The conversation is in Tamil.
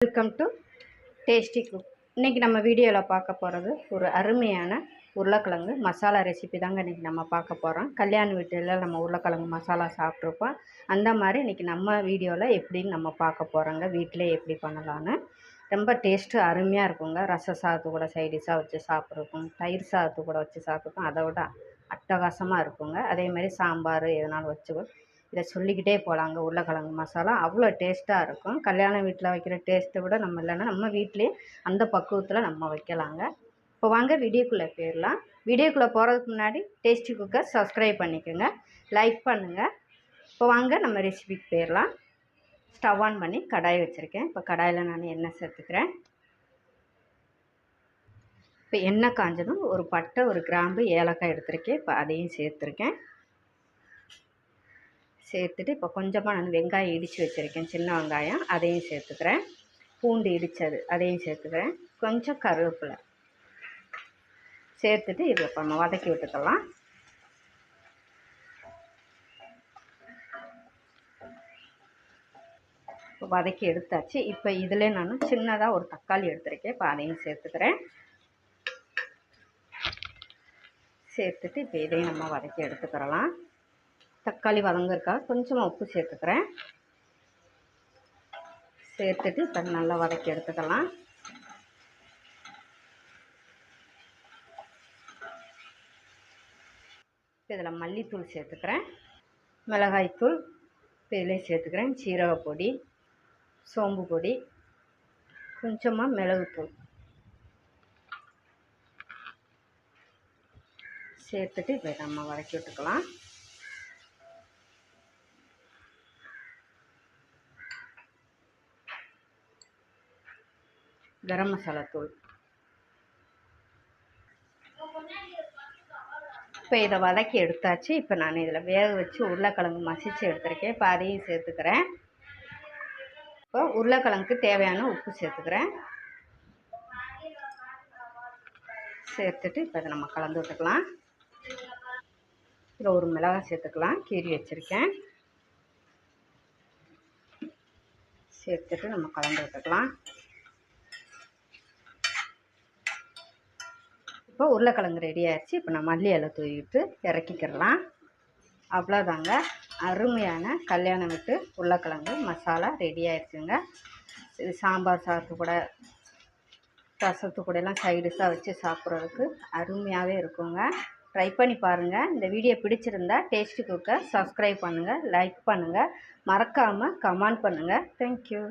வெல்கம் டு டேஸ்டி குக் இன்றைக்கி நம்ம வீடியோவில் பார்க்க போகிறது ஒரு அருமையான உருளைக்கிழங்கு மசாலா ரெசிபி தாங்க இன்றைக்கி நம்ம பார்க்க போகிறோம் கல்யாண வீட்டில் நம்ம உருளைக்கிழங்கு மசாலா சாப்பிட்ருப்போம் அந்த மாதிரி இன்றைக்கி நம்ம வீடியோவில் எப்படின்னு நம்ம பார்க்க போகிறோங்க வீட்டிலே எப்படி பண்ணலான்னு ரொம்ப டேஸ்ட்டு அருமையாக இருக்குங்க. ரச சாதத்து கூட சைடிஷாக வச்சு சாப்பிட்ருக்கும் தயிர் சாதத்து கூட வச்சு சாப்பிட்ருக்கோம் அதை விட அட்டகாசமாக இருக்குங்க. அதே மாதிரி சாம்பார் எதனாலும் வச்சு இதை சொல்லிக்கிட்டே போகலாங்க உருளைக்கிழங்கு மசாலா அவ்வளோ டேஸ்ட்டாக இருக்கும். கல்யாண வீட்டில் வைக்கிற டேஸ்ட்டை விட நம்ம இல்லைன்னா நம்ம வீட்லேயே அந்த பக்குவத்தில் நம்ம வைக்கலாங்க. இப்போ வாங்க வீடியோக்குள்ளே போயிடலாம். வீடியோக்குள்ளே போகிறதுக்கு முன்னாடி டேஸ்டி குக்கர் சப்ஸ்கிரைப் பண்ணிக்கோங்க. லைக் பண்ணுங்கள் இப்போ வாங்க நம்ம ரெசிபிக்கு போயிடலாம். ஸ்டவ் ஆன் பண்ணி கடாய் வச்சுருக்கேன். இப்போ கடாயில் நான் எண்ணெய் சேர்த்துக்கிறேன். இப்போ எண்ணெய் காஞ்சதும் ஒரு பட்டை ஒரு கிராம்பு ஏலக்காய் எடுத்திருக்கேன். இப்போ அதையும் சேர்த்துருக்கேன். சேர்த்துட்டு இப்போ கொஞ்சமாக நான் வெங்காயம் இடித்து வச்சுருக்கேன் சின்ன வெங்காயம். அதையும் சேர்த்துக்கிறேன். பூண்டு இடித்தது அதையும் சேர்த்துக்கிறேன். கொஞ்சம் கருவேப்பிலை சேர்த்துட்டு இதை இப்போ நம்ம வதக்கி விட்டுக்கலாம். இப்போ வதக்கி எடுத்தாச்சு. இப்போ இதில் நான் சின்னதாக ஒரு தக்காளி எடுத்துருக்கேன். இப்போ அதையும் சேர்த்துக்கிறேன். சேர்த்துட்டு இப்போ இதையும் நம்ம வதக்கி எடுத்துக்கிறலாம். தக்காளி வதங்கிருக்கா கொஞ்சமாக உப்பு சேர்த்துக்கிறேன். சேர்த்துட்டு இப்போ நல்லா வதக்கி எடுத்துக்கலாம். இதில் மல்லித்தூள் சேர்த்துக்கிறேன். மிளகாய்த்தூள் இதிலே சேர்த்துக்கிறேன். சீரக பொடி சோம்பு பொடி கொஞ்சமாக மிளகுத்தூள். சேர்த்துட்டு இப்போ நம்ம வதக்கி விட்டுக்கலாம். கரம் மசாலா தூள். இப்போ இதை வதக்கி எடுத்தாச்சு. இப்போ நான் இதில் வேக வச்சு உருளைக்கிழங்கு மசித்து எடுத்துருக்கேன். இப்போ அதையும் சேர்த்துக்கிறேன். இப்போ உருளைக்கிழங்குக்கு தேவையான உப்பு சேர்த்துக்கிறேன். சேர்த்துட்டு இப்போ இதை நம்ம கலந்து விட்டுக்கலாம். இதில் ஒரு மிளகாய் சேர்த்துக்கலாம். கீரி வச்சுருக்கேன். சேர்த்துட்டு நம்ம கலந்து விட்டுக்கலாம். இப்போ உருளைக்கிழங்கு ரெடி ஆயிடுச்சு. இப்போ நான் மல்லி இலை தூவிட்டு இறக்கிக்கிறலாம். அவ்வளோதாங்க. அருமையான கல்யாணம் விட்டு உருளைக்கிழங்கு மசாலா ரெடி ஆயிடுச்சுங்க. இது சாம்பார் சாதத்து கூட ரசத்து கூடலாம் சைடிஷாக வச்சு சாப்பிட்றதுக்கு அருமையாகவே இருக்குங்க. ட்ரை பண்ணி பாருங்கள் இந்த வீடியோ பிடிச்சிருந்தா டேஸ்ட்டு குக்கை சப்ஸ்கிரைப் பண்ணுங்கள் லைக் பண்ணுங்கள் மறக்காமல் கமெண்ட் பண்ணுங்கள் தேங்க்யூ